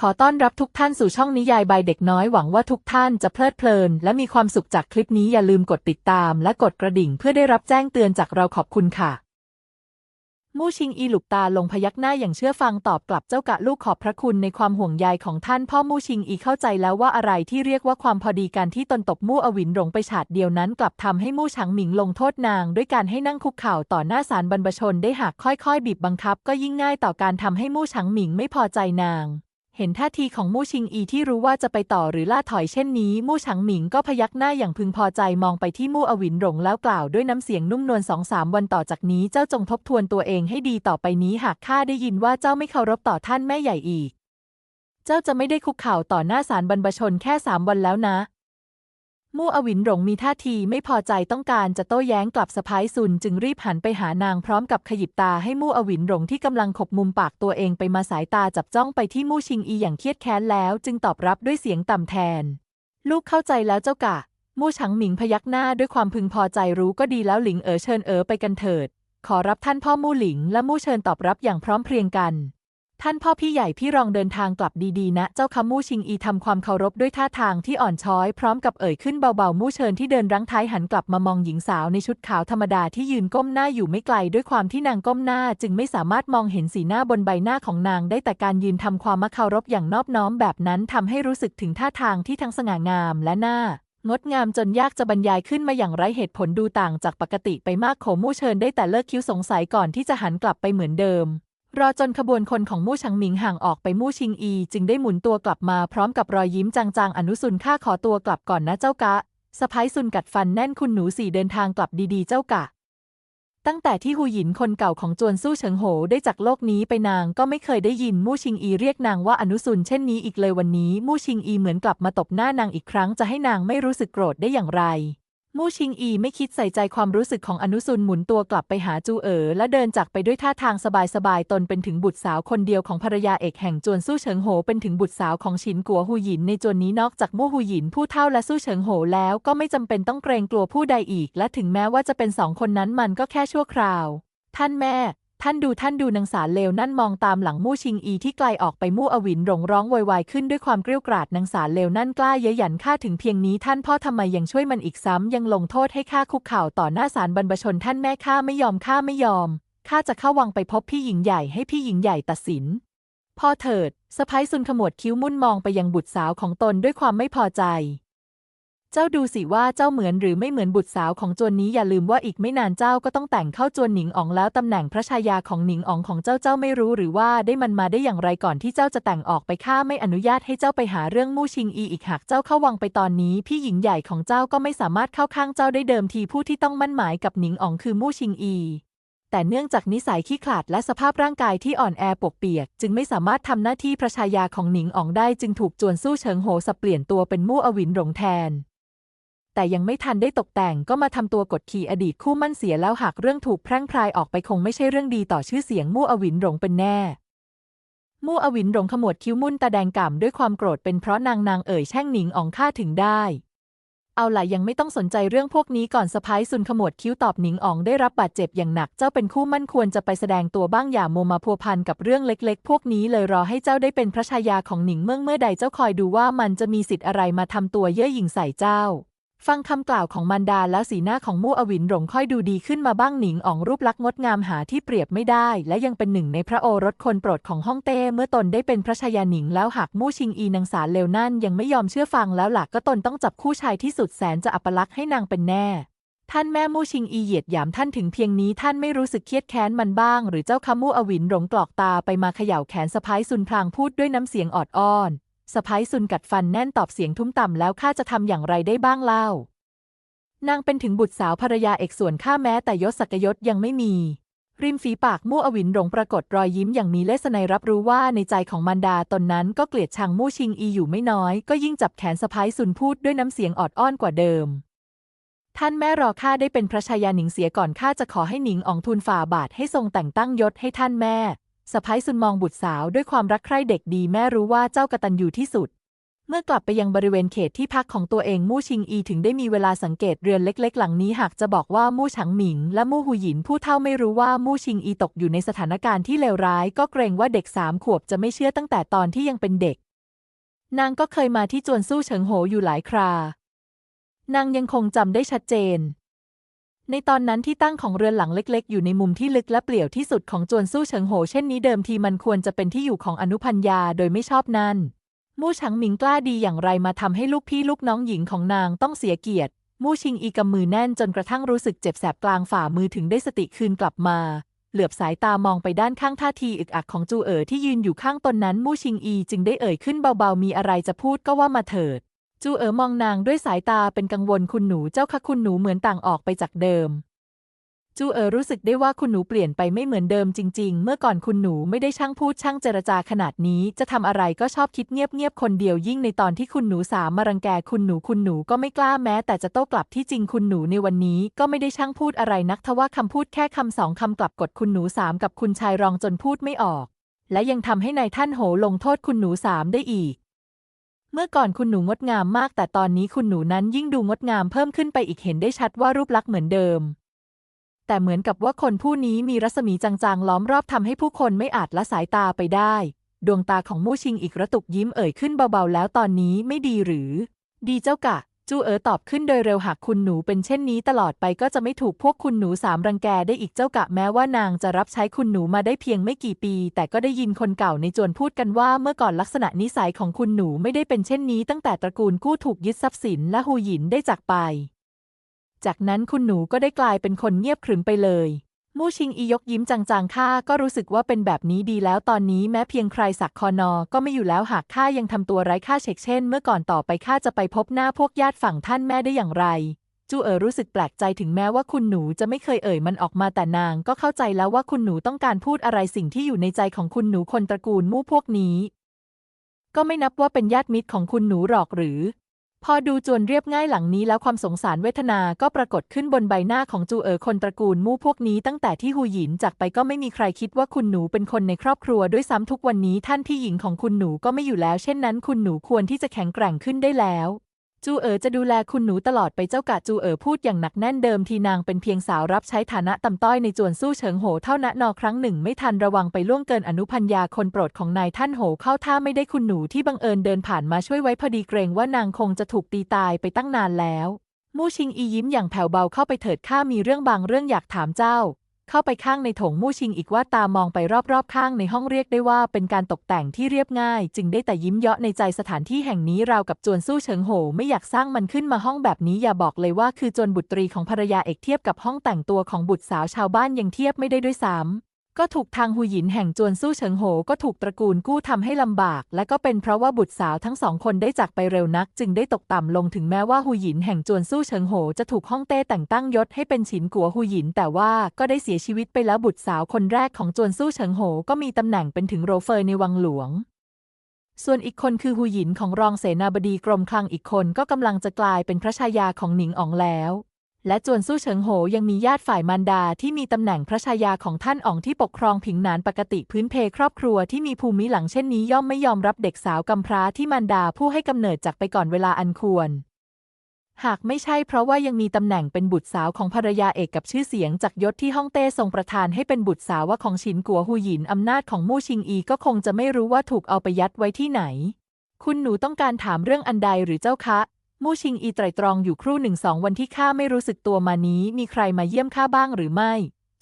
ขอต้อนรับทุกท่านสู่ช่องนิยายใบเด็กน้อยหวังว่าทุกท่านจะเพลิดเพลิน และมีความสุขจากคลิปนี้อย่าลืมกดติดตามและกดกระดิ่งเพื่อได้รับแจ้งเตือนจากเราขอบคุณค่ะ มู่ชิงอีหลุกตาลงพยักหน้าอย่างเชื่อฟังตอบกลับเจ้ากะลูกขอบพระคุณในความห่วงใยของท่านพ่อมู่ชิงอีเข้าใจแล้วว่าอะไรที่เรียกว่าความพอดีการที่ตนตบมู่อวินหลงไปฉาดเดียวนั้น กลับทำให้มู่ฉังหมิงลงโทษนาง ด้วยการให้นั่งคุกเข่าต่อหน้าศาลบรรพชนได้หากค่อยๆ บีบบังคับ ก็ยิ่งง่ายต่อการทำให้มู่ฉังหมิงไม่พอใจนาง เห็นท่าทีของมู่ชิงอีที่รู้ว่าจะไปต่อหรือล่าถอยเช่นนี้ มู่ฉังหมิงก็พยักหน้าอย่างพึงพอใจมองไปที่มู่อวินหลงแล้วกล่าวด้วยน้ำเสียงนุ่มนวลสองสามวันต่อจากนี้เจ้าจงทบทวนตัวเองให้ดีต่อไปนี้หากข้าได้ยินว่าเจ้าไม่เคารพต่อท่านแม่ใหญ่อีก เจ้าจะไม่ได้คุกเข่าต่อหน้าศาลบรรพชนแค่สามวันแล้วนะ มู่อวินหลงมีท่าทีไม่พอใจต้องการจะโต้แย้งกลับสะพ้ายซุนจึงรีบหันไปหานางพร้อมกับขยิบตาให้มู่อวินหลงที่กำลังขบมุมปากตัวเองไปมาสายตาจับจ้องไปที่มู่ชิงอีอย่างเครียดแค้นแล้ว จึงตอบรับด้วยเสียงต่ำแทน ลูกเข้าใจแล้วเจ้ากะ มู่ฉังหมิงพยักหน้าด้วยความพึงพอใจรู้ก็ดีแล้วหลิงเอ๋อเชิญเอ๋อไปกันเถิด ขอรับท่านพ่อมู่หลิงและมู่เชิญตอบรับอย่างพร้อมเพรียงกัน ท่านพ่อพี่ใหญ่พี่รองเดินทางกลับดีๆ นะ เจ้าคำมู่ชิงอีทำความเคารพด้วยท่าทางที่อ่อนช้อย พร้อมกับเอ่ยขึ้นเบาๆ มู่เชิญที่เดินรั้งท้ายหันกลับมามองหญิงสาวในชุดขาวธรรมดาที่ยืนก้มหน้าอยู่ไม่ไกลด้วยความที่นางก้มหน้า จึงไม่สามารถมองเห็นสีหน้าบนใบหน้าของนางได้แต่การยืนทำความมเคารพอย่างนอบน้อมแบบนั้นทำให้รู้สึกถึงท่าทางที่ทั้งสง่างามและหน้างดงามจนยากจะบรรยายขึ้นมาอย่างไรเหตุผลดูต่างจากปกติไปมากโขมู่เชิญได้แต่เลิกคิ้วสงสัยก่อนที่จะหันกลับไปเหมือนเดิม รอจนขบวนคนของมู่ชังหมิงห่างออกไปมู่ชิงอี จึงได้หมุนตัวกลับมาพร้อมกับรอยยิ้มจางๆ อนุสุนข้าขอตัวกลับก่อนนะเจ้ากะสะพ้ายซุนกัดฟันแน่นคุณหนูสี่เดินทางกลับดีๆ เจ้ากะ ตั้งแต่ที่หูหยินคนเก่าของจวนสู้เฉิงโหได้จากโลกนี้ไปนางก็ไม่เคยได้ยินมู่ชิงอีเรียกนางว่าอนุสุนเช่นนี้อีกเลยวันนี้มู่ชิงอีเหมือนกลับมาตบหน้านางอีกครั้งจะให้นางไม่รู้สึกโกรธได้อย่างไร มู่ชิงอีไม่คิดใส่ใจความรู้สึกของอนุสุนหมุนตัวกลับไปหาจูเอ๋อและเดินจากไปด้วยท่าทางสบายๆ ตนเป็นถึงบุตรสาวคนเดียวของภรรยาเอกแห่งจวนสู้เฉิงโหเป็นถึงบุตรสาวของฉินกัวหูหยินในจวนนี้นอกจากมู่หูหยินผู้เท่าและสู้เฉิงโหแล้วก็ไม่จำเป็นต้องเกรงกลัวผู้ใดอีก และถึงแม้ว่าจะเป็นสองคนนั้นมันก็แค่ชั่วคราว ท่านแม่ ท่านดูท่านดูนางสารเลวนั่นมองตามหลังมู่ชิงอีที่ไกลออกไปมู่อวินหลงร้องโวยวายขึ้นด้วยความเกรี้ยวกราดนางสารเลวนั่นกล้าเย้ยหยันข้าถึงเพียงนี้ท่านพ่อทำไมยังช่วยมันอีกซ้ำยังลงโทษให้ข้าคุกเข่าต่อหน้าศาลบรรพชนท่านแม่ข้าไม่ยอมข้าไม่ยอมข้าจะเข้าวังไปพบพี่หญิงใหญ่ให้พี่หญิงใหญ่ตัดสินพ่อเถิดสะพ้ายซุนขมวดคิ้วมุ่นมองไปยังบุตรสาวของตนด้วยความไม่พอใจ เจ้าดูสิว่าเจ้าเหมือนหรือไม่เหมือนบุตรสาวของจวนนี้อย่าลืมว่าอีกไม่นานเจ้าก็ต้องแต่งเข้าจวนหนิงอ๋องแล้วตำแหน่งพระชายาของหนิงอ๋องของเจ้าเจ้าไม่รู้หรือว่าได้มันมาได้อย่างไรก่อนที่เจ้าจะแต่งออกไปข้าไม่อนุญาตให้เจ้าไปหาเรื่องมู่ชิงอีอีกหากเจ้าเข้าวังไปตอนนี้ พี่หญิงใหญ่ของเจ้าก็ไม่สามารถเข้าข้างเจ้าได้เดิมทีผู้ที่ต้องมั่นหมายกับหนิงอ๋องคือมู่ชิงอีแต่เนื่องจากนิสัยขี้ขลาดและสภาพร่างกายที่อ่อนแอปวกเปียก จึงไม่สามารถทำหน้าที่พระชายาของหนิงอ๋องได้จึงถูกจวนสู้เฉิงโหสับเปลี่ยนตัวเป็นมู่อวินหลงแทน แต่ยังไม่ทันได้ตกแต่งก็มาทำตัวกดขี่อดีตคู่มั่นเสียแล้วหากเรื่องถูกแพร่งพรายออกไปคงไม่ใช่เรื่องดีต่อชื่อเสียงมู่อวินหลงเป็นแน่มู่อวินหลงขมวดคิ้วมุ่นตาแดงก่ำด้วยความโกรธเป็นเพราะนางนางเอ่ยแช่งหนิงอองข้าถึงได้ เอาล่ะยังไม่ต้องสนใจเรื่องพวกนี้ก่อนสะพ้ายซุนขมวดคิ้วตอบหนิงอองได้รับบาดเจ็บอย่างหนักเจ้าเป็นคู่มั่นควรจะไปแสดงตัวบ้างอย่าโมมาพัวพันกับเรื่องเล็ก ๆ พวกนี้เลยรอให้เจ้าได้เป็นพระชายาของหนิงเมื่อเมื่อใดเจ้าคอยดูว่ามันจะมีสิทธิ์อะไรมาทำตัวเย่อหยิ่งใส่เจ้า ฟังคำกล่าวของมันดาแล้วสีหน้าของมู่อวินหลงค่อยดูดีขึ้นมาบ้างหนิงอ๋องรูปลักษณ์งดงามหาที่เปรียบไม่ได้ และยังเป็นหนึ่งในพระโอรสคนโปรดของฮ่องเต้เมื่อตนได้เป็นพระชายาหนิงแล้วหากมู่ชิงอีนางสารเลวนั่นยังไม่ยอมเชื่อฟังแล้วหลักก็ตนต้องจับคู่ชายที่สุดแสนจะอัปลักษณ์ให้นางเป็นแน่ท่านแม่มู่ชิงอีเหยียดหยามท่านถึงเพียงนี้ท่านไม่รู้สึกเครียดแค้นมันบ้าง หรือเจ้าคำมู่อวินหลงกรอกตาไปมาเขย่าแขนสะพ้ายซุนพลางพูดด้วยน้ำเสียงออดอ้อน สะพ้ายซุนกัดฟันแน่นตอบเสียงทุ้มต่ำแล้วข้าจะทำอย่างไรได้บ้างเล่า นางเป็นถึงบุตรสาวภรรยาเอกส่วนข้าแม้แต่ยศศักยศยังไม่มี ริมฝีปากมู่อวินหลงปรากฏรอยยิ้มอย่างมีเลสนัยรับรู้ว่าในใจของมันดาตนนั้นก็เกลียดชังมู่ชิงอีอยู่ไม่น้อย ก็ยิ่งจับแขนสะพ้ายซุนพูดด้วยน้ำเสียงออดอ้อนกว่าเดิมท่านแม่รอข้าได้เป็นพระชายาหนิงเสียก่อนข้าจะขอให้หนิงอองทูลฝ่าบาทให้ทรงแต่งตั้งยศให้ท่านแม่ สะพ้ายซุนมองบุตรสาวด้วยความรักใคร่เด็กดีแม่รู้ว่าเจ้ากตัญญูที่สุด เมื่อกลับไปยังบริเวณเขตที่พักของตัวเองมู่ชิงอีถึงได้มีเวลาสังเกตเรือนเล็ก ๆ หลังนี้หากจะบอกว่ามู่ฉังหมิง และมู่หูหยินผู้เฒ่าไม่รู้ว่ามู่ชิงอีตกอยู่ในสถานการณ์ที่เลวร้าย ก็เกรงว่าเด็กสามขวบจะไม่เชื่อตั้งแต่ตอนที่ยังเป็นเด็ก นางก็เคยมาที่จวนสู้เฉิงโหอยู่หลายครา นางยังคงจำได้ชัดเจน ในตอนนั้นที่ตั้งของเรือนหลังเล็ก ๆ อยู่ในมุมที่ลึกและเปลี่ยวที่สุดของจวนสู้เฉิงโหเช่นนี้เดิมทีมันควรจะเป็นที่อยู่ของอนุพัญญาโดยไม่ชอบนั่น มู่ฉังหมิงกล้าดีอย่างไรมาทำให้ลูกพี่ลูกน้องหญิงของนางต้องเสียเกียรติ มู่ชิงอีกำมือแน่นจนกระทั่งรู้สึกเจ็บแสบกลางฝ่ามือถึงได้สติคืนกลับมา เหลือบสายตามองไปด้านข้างท่าทีอึกอักของจูเอ๋อที่ยืนอยู่ข้างตนนั้นมู่ชิงอีจึงได้เอ่ยขึ้นเบาๆมีอะไรจะพูดก็ว่ามาเถิด จูเอ๋อมองนางด้วยสายตาเป็นกังวลคุณหนูเจ้าค่ะคุณหนูเหมือนต่างออกไปจากเดิม จูเอ๋อรู้สึกได้ว่าคุณหนูเปลี่ยนไปไม่เหมือนเดิมจริง ๆ เมื่อก่อนคุณหนูไม่ได้ช่างพูดช่างเจรจาขนาดนี้ จะทำอะไรก็ชอบคิดเงียบๆคนเดียวยิ่งในตอนที่คุณหนูสามมารังแกคุณหนูคุณหนูก็ไม่กล้าแม้ แต่จะโต้กลับที่จริงคุณหนูในวันนี้ก็ไม่ได้ช่างพูดอะไรนักทว่าคำพูดแค่คำสองคำกลับกดคุณหนูสามกับคุณชายรองจนพูดไม่ออกและยังทำให้นายท่านโหลงโทษคุณหนูสามได้อีก เมื่อก่อนคุณหนูงดงามมาก แต่ตอนนี้คุณหนูนั้นยิ่งดูงดงามเพิ่มขึ้นไปอีกเห็นได้ชัดว่ารูปลักษณ์เหมือนเดิม แต่เหมือนกับว่าคนผู้นี้มีรัศมีจางๆ ล้อมรอบทำให้ผู้คนไม่อาจละสายตาไปได้ ดวงตาของมู่ชิงอีกระตุกยิ้มเอ่ยขึ้นเบาๆ แล้วตอนนี้ไม่ดีหรือ ดีเจ้ากะ จูเอ๋อตอบขึ้นโดยเร็วหากคุณหนูเป็นเช่นนี้ตลอดไปก็จะไม่ถูกพวกคุณหนูสามรังแกได้อีกเจ้ากะแม้ว่านางจะรับใช้คุณหนูมาได้เพียงไม่กี่ปี แต่ก็ได้ยินคนเก่าในจวนพูดกันว่าเมื่อก่อนลักษณะนิสัยของคุณหนูไม่ได้เป็นเช่นนี้ ตั้งแต่ตระกูลกู้ถูกยึดทรัพย์สินและหูหยินได้จากไป จากนั้นคุณหนูก็ได้กลายเป็นคนเงียบขรึมไปเลย มู่ชิงอียกยิ้มจางๆข้าก็รู้สึกว่าเป็นแบบนี้ดีแล้วตอนนี้แม้เพียงใครสักคอนอ ก็ไม่อยู่แล้วหากข้ายังทำตัวไร้ค่าเช็คเช่น เมื่อก่อนต่อไปข้าจะไปพบหน้าพวกญาติฝั่งท่านแม่ได้อย่างไร จูเอ๋อรู้สึกแปลกใจถึงแม้ว่าคุณหนูจะไม่เคยเอ่ยมันออกมาแต่นาง ก็เข้าใจแล้วว่าคุณหนูต้องการพูดอะไรสิ่งที่อยู่ในใจของคุณหนูคนตระกูลมู่พวกนี้ ก็ไม่นับว่าเป็นญาติมิตรของคุณหนูหรอกหรือ พอดูจวนเรียบง่ายหลังนี้แล้วความสงสารเวทนาก็ปรากฏขึ้นบนใบหน้าของจูเอ๋อคนตระกูลมู่พวกนี้ตั้งแต่ที่หูหยินจากไปก็ไม่มีใครคิดว่าคุณหนูเป็นคนในครอบครัวด้วยซ้ำทุกวันนี้ท่านพี่หญิงของคุณหนูก็ไม่อยู่แล้ว เช่นนั้นคุณหนูควรที่จะแข็งแกร่งขึ้นได้แล้ว จูเอ๋อจะดูแลคุณหนูตลอดไปเจ้ากะจูเอ๋อพูดอย่างหนักแน่นเดิมทีนางเป็นเพียงสาวรับใช้ฐานะต่ำต้อยในจวนสู้เฉิงโหเท่านั้นนอครั้งหนึ่งไม่ทันระวังไปล่วงเกินอนุพัญญาคนโปรดของนายท่านโหเข้าท่าไม่ได้คุณหนูที่บังเอิญเดินผ่านมาช่วยไว้พอดีเกรงว่านางคงจะถูกตีตายไปตั้งนานแล้วมู่ชิงอียิ้มอย่างแผ่วเบาเข้าไปเถิดข้ามีเรื่องบางเรื่องอยากถามเจ้า เข้าไปข้างในถงมู่ชิงอีกว่าตามองไปรอบๆข้างในห้องเรียกได้ว่าเป็นการตกแต่งที่เรียบง่าย จึงได้แต่ยิ้มเยาะในใจสถานที่แห่งนี้ราวกับจวนสู้เฉิงโหไม่อยากสร้างมันขึ้นมาห้องแบบนี้อย่าบอกเลยว่าคือจวนบุตรีของภรรยาเอกเทียบกับห้องแต่งตัวของบุตรสาวชาวบ้านยังเทียบไม่ได้ด้วยซ้ำ ก็ถูกทางหูหยินแห่งจวนสู้เฉิงโหก็ถูกตระกูลกู้ทำให้ลำบาก และก็เป็นเพราะว่าบุตรสาวทั้งสองคนได้จากไปเร็วนัก จึงได้ตกต่ำลงถึงแม้ว่าหูหยินแห่งจวนสู้เฉิงโหจะถูกฮ่องเต้แต่งตั้งยศให้เป็นฉินกัวหูหยิน แต่ว่าก็ได้เสียชีวิตไปแล้วบุตรสาวคนแรกของจวนสู้เฉิงโหก็มีตำแหน่งเป็นถึงโรเฟอร์ในวังหลวงส่วนอีกคนคือหูหยินของรองเสนาบดีกรมคลังอีกคนก็กำลังจะกลายเป็นพระชายาของหนิงอ๋องแล้ว และจวนสู้เฉิงโหยังมีญาติฝ่ายมารดาที่มีตำแหน่งพระชายาของท่านอ๋องที่ปกครองผิงหนานปกติพื้นเพครอบครัวที่มีภูมิหลังเช่นนี้ย่อมไม่ยอมรับเด็กสาวกำพร้าที่มารดาผู้ให้กำเนิดจากไปก่อนเวลาอันควร หากไม่ใช่เพราะว่ายังมีตำแหน่งเป็นบุตรสาวของภรรยาเอกกับชื่อเสียงจากยศที่ฮ่องเต้ทรงประทานให้เป็นบุตรสาวว่าของฉินกัวหูหยินอำนาจของมู่ชิงอีก็คงจะไม่รู้ว่าถูกเอาไปยัดไว้ที่ไหน คุณหนูต้องการถามเรื่องอันใดหรือเจ้าคะ มู่ชิงอีไตรตรองอยู่ครู่หนึ่งสองวันที่ข้าไม่รู้สึกตัวมานี้ มีใครมาเยี่ยมข้าบ้างหรือไม่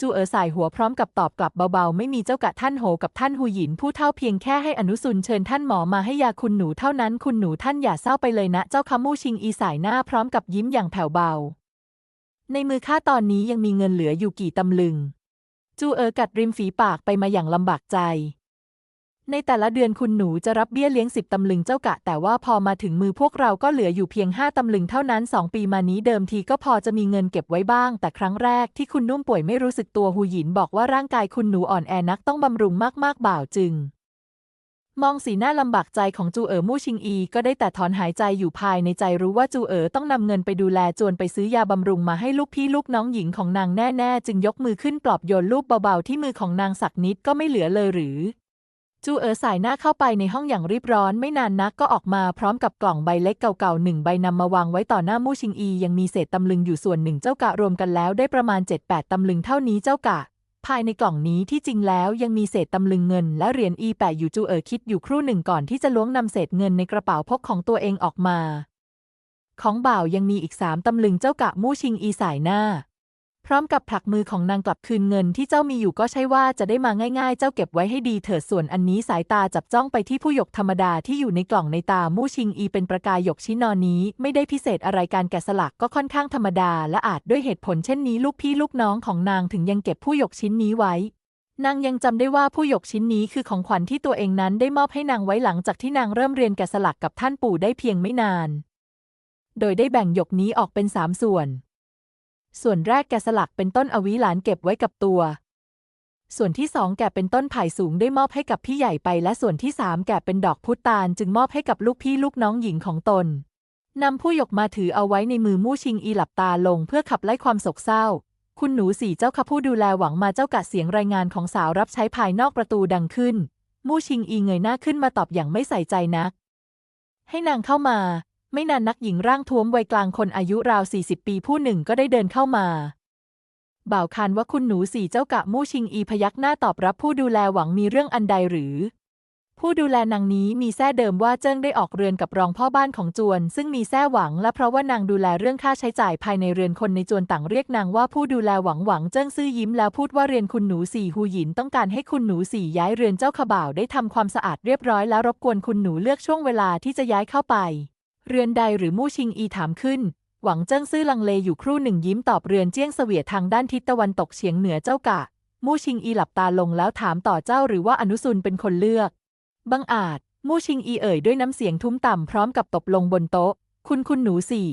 จูเอ๋อสายหัวพร้อมกับตอบกลับเบาๆ ไม่มีเจ้ากะท่านโหกับท่านหูหยินผู้เท่าเพียงแค่ให้อนุสุนเชิญท่านหมอมาให้ยาคุณหนูเท่านั้นคุณหนูท่านอย่าเศร้าไปเลยนะ เจ้าคำมู่ชิงอีสายหน้าพร้อมกับยิ้มอย่างแผ่วเบา ในมือข้าตอนนี้ยังมีเงินเหลืออยู่กี่ตำลึง จูเอ๋อกัดริมฝีปากไปมาอย่างลำบากใจ ในแต่ละเดือนคุณหนูจะรับเบี้ยเลี้ยงสิบตำลึงเจ้ากะ แต่ว่าพอมาถึงมือพวกเราก็เหลืออยู่เพียงห้าตำลึงเท่านั้นสองปีมานี้เดิมทีก็พอจะมีเงินเก็บไว้บ้าง แต่ครั้งแรกที่คุณนุ่มป่วยไม่รู้สึกตัวหูหยินบอกว่าร่างกายคุณหนูอ่อนแอนักต้องบำรุงมากๆบ่าวจึง มองสีหน้าลำบากใจของจูเอ๋อมู่ชิงอี ก็ได้แต่ถอนหายใจอยู่ภายในใจรู้ว่าจูเอ๋อต้องนำเงินไปดูแลจวนไปซื้อยาบำรุงมาให้ลูกพี่ลูกน้องหญิงของนางแน่ ๆ จึงยกมือขึ้นปลอบโยนลูกเบาๆที่มือของนางสักนิดก็ไม่เหลือเลยหรือ จูเอ๋อสายหน้าเข้าไปในห้องอย่างรีบร้อนไม่นานนักก็ออกมาพร้อมกับกล่องใบเล็กเก่าๆหนึ่งใบนำมาวางไว้ต่อหน้ามู่ชิงอี ยังมีเศษตำลึงอยู่ส่วนหนึ่งเจ้ากะรวมกันแล้วได้ประมาณ 7-8 ตำลึงเท่านี้เจ้ากะ ภายในกล่องนี้ที่จริงแล้วยังมีเศษตำลึงเงิน และเหรียญอีแปะอยู่จูเอ๋อคิดอยู่ครู่หนึ่งก่อนที่จะล้วงนำเศษเงินในกระเป๋าพกของตัวเองออกมา ของบ่าวยังมีอีกสามตำลึงเจ้ากะมู่ชิงอีสายหน้า พร้อมกับผลักมือของนางกลับคืนเงินที่เจ้ามีอยู่ก็ใช่ว่าจะได้มาง่ายๆ เจ้าเก็บไว้ให้ดีเถิดส่วนอันนี้สายตาจับจ้องไปที่ผู้หยกธรรมดาที่อยู่ในกล่องในตามู่ชิงอีเป็นประกายหยกชิ้นนอนนี้ ไม่ได้พิเศษอะไรการแกะสลักก็ค่อนข้างธรรมดา และอาจด้วยเหตุผลเช่นนี้ลูกพี่ลูกน้องของนางถึงยังเก็บผู้หยกชิ้นนี้ไว้นางยังจำได้ว่าผู้หยกชิ้นนี้คือของขวัญที่ตัวเองนั้นได้มอบให้นางไว้หลังจากที่นางเริ่มเรียนแกะสลักกับท่านปู่ได้เพียงไม่นาน โดยได้แบ่งหยกนี้ออกเป็นสามส่วน ส่วนแรกแกะสลักเป็นต้นอวิหลานเก็บไว้กับตัว ส่วนที่สองแกะเป็นต้นไผ่สูงได้มอบให้กับพี่ใหญ่ไป และส่วนที่สามแกะเป็นดอกพุตาลจึงมอบให้กับลูกพี่ลูกน้องหญิงของตนนำผู้หยกมาถือเอาไว้ในมือมู่ชิงอีหลับตาลงเพื่อขับไล่ความโศกเศร้า คุณหนูสี่เจ้าค่ะผู้ดูแลหวังมาเจ้ากะเสียงรายงานของสาวรับใช้ภายนอกประตูดังขึ้น มู่ชิงอีเงยหน้าขึ้นมาตอบอย่างไม่ใส่ใจนัก ให้นางเข้ามา ไม่นานนักหญิงร่างท้วมวัยกลางคนอายุราว 40 ปีผู้หนึ่งก็ได้เดินเข้ามา บ่าวคานว่าคุณหนูสี่เจ้ากะมู่ชิงอีพยักหน้าตอบรับผู้ดูแลหวังมีเรื่องอันใดหรือ ผู้ดูแลนางนี้มีแท้เดิมว่าเจิ้งได้ออกเรือนกับรองพ่อบ้านของจวน ซึ่งมีแท้หวังและเพราะว่านางดูแลเรื่องค่าใช้จ่ายภายในเรือนคนในจวนต่างเรียกนางว่าผู้ดูแลหวังหวังเจิ้งซื่อยิ้มแล้วพูดว่าเรือนคุณหนูสี่ฮูหยินต้องการให้คุณหนูสี่ย้ายเรือนเจ้าขบ่าวได้ทำความสะอาดเรียบร้อยแล้วรบกวนคุณหนูเลือกช่วงเวลาที่จะย้ายเข้าไป เรือนใดหรือมู่ชิงอีถามขึ้น หวังเจิ้งซื่อลังเลอยู่ครู่หนึ่งยิ้มตอบเรือนเจี้ยงเสวียทางด้านทิศตะวันตกเฉียงเหนือเจ้ากะ มู่ชิงอีหลับตาลงแล้วถามต่อเจ้าหรือว่าอนุซุนเป็นคนเลือกบังอาจมู่ชิงอีเอ่ยด้วยน้ำเสียงทุ้มต่ำพร้อมกับตบลงบนโต๊ะ คุณคุณหนูสี่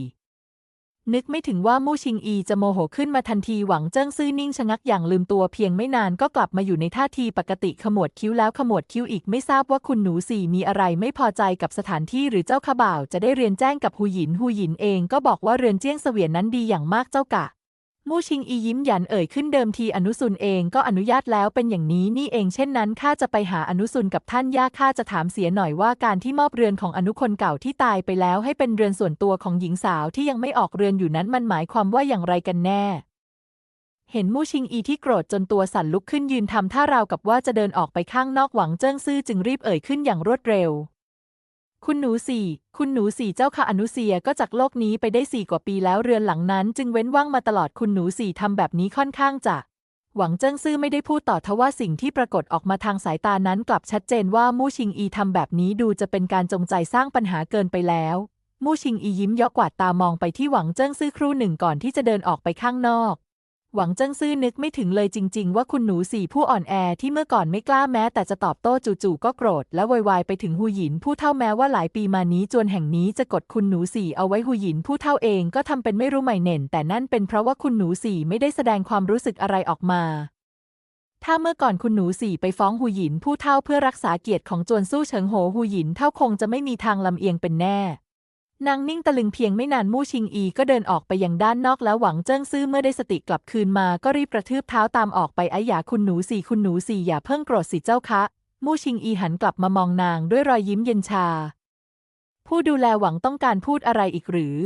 นึกไม่ถึงว่ามู่ชิงอีจะโมโหขึ้นมาทันทีหวังเจิ้งซื่อนิ่งชะงักอย่างลืมตัวเพียงไม่นานก็กลับมาอยู่ในท่าทีปกติขมวดคิ้วแล้วขมวดคิ้วอีกไม่ทราบว่าคุณหนูสี่มีอะไรไม่พอใจกับสถานที่หรือเจ้าขบ่าวจะได้เรียนแจ้งกับหูหยินหูหยินเองก็บอกว่าเรือนเจี้ยงเสวียนนั้นดีอย่างมากเจ้ากะ มู่ชิงอียิ้มหยันเอ่ยขึ้นเดิมทีอนุซุนเองก็อนุญาตแล้วเป็นอย่างนี้นี่เองเช่นนั้นข้าจะไปหาอนุซุนกับท่านย่าข้าจะถามเสียหน่อยว่าการที่มอบเรือนของอนุคนเก่าที่ตายไปแล้วให้เป็นเรือนส่วนตัวของหญิงสาวที่ยังไม่ออกเรือนอยู่นั้นมันหมายความว่าอย่างไรกันแน่ เห็นมู่ชิงอีที่โกรธจนตัวสั่นลุกขึ้นยืนทำท่าราวกับว่าจะเดินออกไปข้างนอกหวังเจิ้งซื่อจึงรีบเอ่ยขึ้นอย่างรวดเร็ว คุณหนูสี่คุณหนูสี่เจ้าค่ะอนุเซียก็จากโลกนี้ไปได้สี่กว่าปีแล้วเรือนหลังนั้น จึงเว้นว่างมาตลอดคุณหนูสี่ทำแบบนี้ค่อนข้างจะหวังเจิ้งซื่อไม่ได้พูดต่อทว่าสิ่งที่ปรากฏออกมาทางสายตานั้นกลับชัดเจนว่ามู่ชิงอีทำแบบนี้ดูจะเป็นการจงใจสร้างปัญหาเกินไปแล้ว มู่ชิงอียิ้มยอกกวาดตามองไปที่หวังเจิ้งซื่อครู่หนึ่งก่อนที่จะเดินออกไปข้างนอก หวังเจิ้งซื่อนึกไม่ถึงเลยจริง ๆ ว่าคุณหนูสี่ผู้อ่อนแอที่เมื่อก่อนไม่กล้าแม้ แต่จะตอบโต้จู่ๆก็โกรธและวอยวายไปถึงหูหยินผู้เท่าแม้ว่าหลายปีมานี้จวนแห่งนี้จะกดคุณหนูสี่เอาไว้หูหยินผู้เท่าเองก็ทำเป็นไม่รู้ใหม่เน่น แต่นั่นเป็นเพราะว่าคุณหนูสี่ไม่ได้แสดงความรู้สึกอะไรออกมา ถ้าเมื่อก่อนคุณหนูสี่ไปฟ้องหูหยินผู้เท่าเพื่อรักษาเกียรติของจวนสู้เฉิงโหหูหยินเท่าคงจะไม่มีทางลำเอียงเป็นแน่ นางนิ่งตะลึงเพียงไม่นานมู่ชิงอีก็เดินออกไปยังด้านนอกแล้วหวังเจิ้งซื่อเมื่อได้สติกลับคืนมาก็รีบกระทืบเท้าตามออกไปไอ้หยาคุณหนูสี่คุณหนูสี่อย่าเพิ่งโกรธสิเจ้าคะ มู่ชิงอีหันกลับมามองนางด้วยรอยยิ้มเย็นชา ผู้ดูแลหวังต้องการพูดอะไรอีกหรือ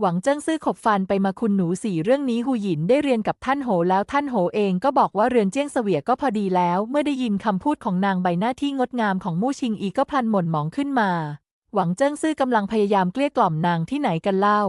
หวังเจิ้งซื่อขบฟันไปมาคุณหนูสี่เรื่องนี้หูหยินได้เรียนกับท่านโหแล้วท่านโหเองก็บอกว่าเรือนเจี้ยงเสวียก็พอดีแล้ว เมื่อได้ยินคำพูดของนางใบหน้าที่งดงามของมู่ชิงอีก็พลันหม่นหมองขึ้นมา หวังเจิ้งซื่อกำลังพยายามเกลี้ยกล่อมนางที่ไหนกันเล่า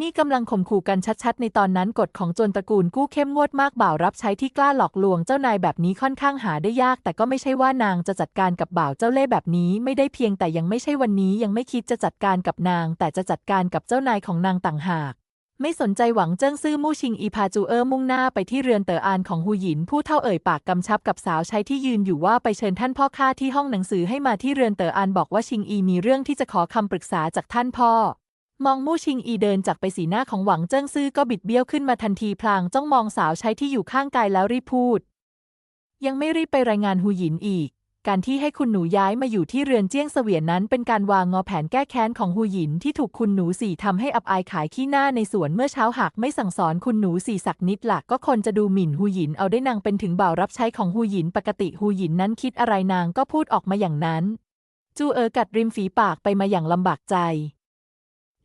นี่กำลังข่มขู่กันชัดๆ ในตอนนั้นกฎของจนตระกูลกู้เข้มงวดมากบ่าวรับใช้ที่กล้าหลอกลวงเจ้านายแบบนี้ค่อนข้างหาได้ยาก แต่ก็ไม่ใช่ว่านางจะจัดการกับบ่าวเจ้าเล่ห์แบบนี้ไม่ได้เพียงแต่ยังไม่ใช่วันนี้ยังไม่คิดจะจัดการกับนาง แต่จะจัดการกับเจ้านายของนางต่างหาก ไม่สนใจหวังเจิ้งซื่อมู่ชิงอีพาจูเออร์มุ่งหน้าไปที่เรือนเตออานของฮูหยิน ผู้เท่าเอ่ยปากกำชับกับสาวใช้ที่ยืนอยู่ว่าไปเชิญท่านพ่อข้าที่ห้องหนังสือให้มาที่เรือนเตออานบอกว่าชิงอีมีเรื่องที่จะขอคำปรึกษาจากท่านพ่อ มองมู่ชิงอีเดินจากไปสีหน้าของหวังเจิ้งซื่อก็บิดเบี้ยวขึ้นมาทันทีพลางจ้องมองสาวใช้ที่อยู่ข้างกายแล้วรีบพูด ยังไม่รีบไปรายงานฮูหยินอีก การที่ให้คุณหนูย้ายมาอยู่ที่เรือนเจี้ยงเสวียนนั้น เป็นการวางงอแผนแก้แค้นของฮูหยินที่ถูกคุณหนูสี่ทำให้อับอายขายขี้หน้าในสวนเมื่อเช้าหากไม่สั่งสอนคุณหนูสี่สักนิดหลักก็คนจะดูหมิ่นฮูหยินเอาได้นางเป็นถึงบ่าวรับใช้ของฮูหยินปกติฮูหยินนั้นคิดอะไรนางก็พูดออกมาอย่างนั้น จูเอ๋อกัดริมฝีปากไปมาอย่างลำบากใจ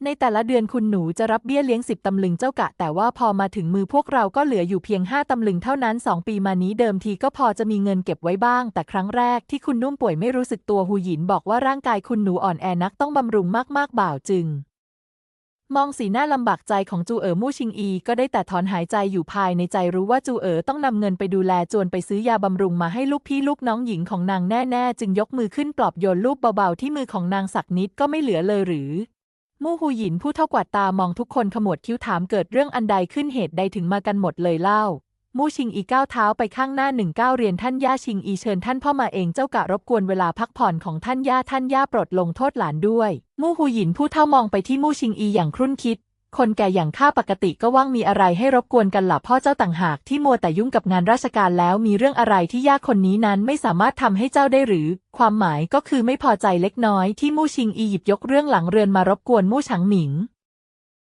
ในแต่ละเดือนคุณหนูจะรับเบี้ยเลี้ยงสิบตำลึงเจ้ากะ แต่ว่าพอมาถึงมือพวกเราก็เหลืออยู่เพียงห้าตำลึงเท่านั้นสองปีมานี้เดิมทีก็พอจะมีเงินเก็บไว้บ้าง แต่ครั้งแรกที่คุณนุ่มป่วยไม่รู้สึกตัวหูหยินบอกว่าร่างกายคุณหนูอ่อนแอนักต้องบำรุงมากๆบ่าวจึง มองสีหน้าลำบากใจของจูเอ๋อมู่ชิงอี ก็ได้แต่ถอนหายใจอยู่ภายในใจรู้ว่าจูเอ๋อต้องนำเงินไปดูแลจวนไปซื้อยาบำรุงมาให้ลูกพี่ลูกน้องหญิงของนางแน่ ๆ จึงยกมือขึ้นปลอบโยนลูกเบาๆที่มือของนางสักนิดก็ไม่เหลือเลยหรือ มู่หูหยินผู้เท่ากวาดตามองทุกคนขมวดคิ้วถามเกิดเรื่องอันใดขึ้นเหตุใดถึงมากันหมดเลยเล่า มู่ชิงอีก้าวเท้าไปข้างหน้าหนึ่งก้าวเรียนท่านย่าชิงอีเชิญท่านพ่อมาเองเจ้ากะรบกวนเวลาพักผ่อนของท่านย่าท่านย่าโปรดลงโทษหลานด้วย มู่หูหยินผู้เท่ามองไปที่มู่ชิงอีอย่างครุ่นคิด คนแก่อย่างข้าปกติก็ว่างมีอะไรให้รบกวนกันหล่ะพ่อเจ้าต่างหากที่มัวแต่ยุ่งกับงานราชการแล้วมีเรื่องอะไรที่ยากคนนี้นั้นไม่สามารถทำให้เจ้าได้หรือ ความหมายก็คือไม่พอใจเล็กน้อยที่มู่ชิงอีหยิบยกเรื่องหลังเรือนมารบกวนมู่ฉังหมิง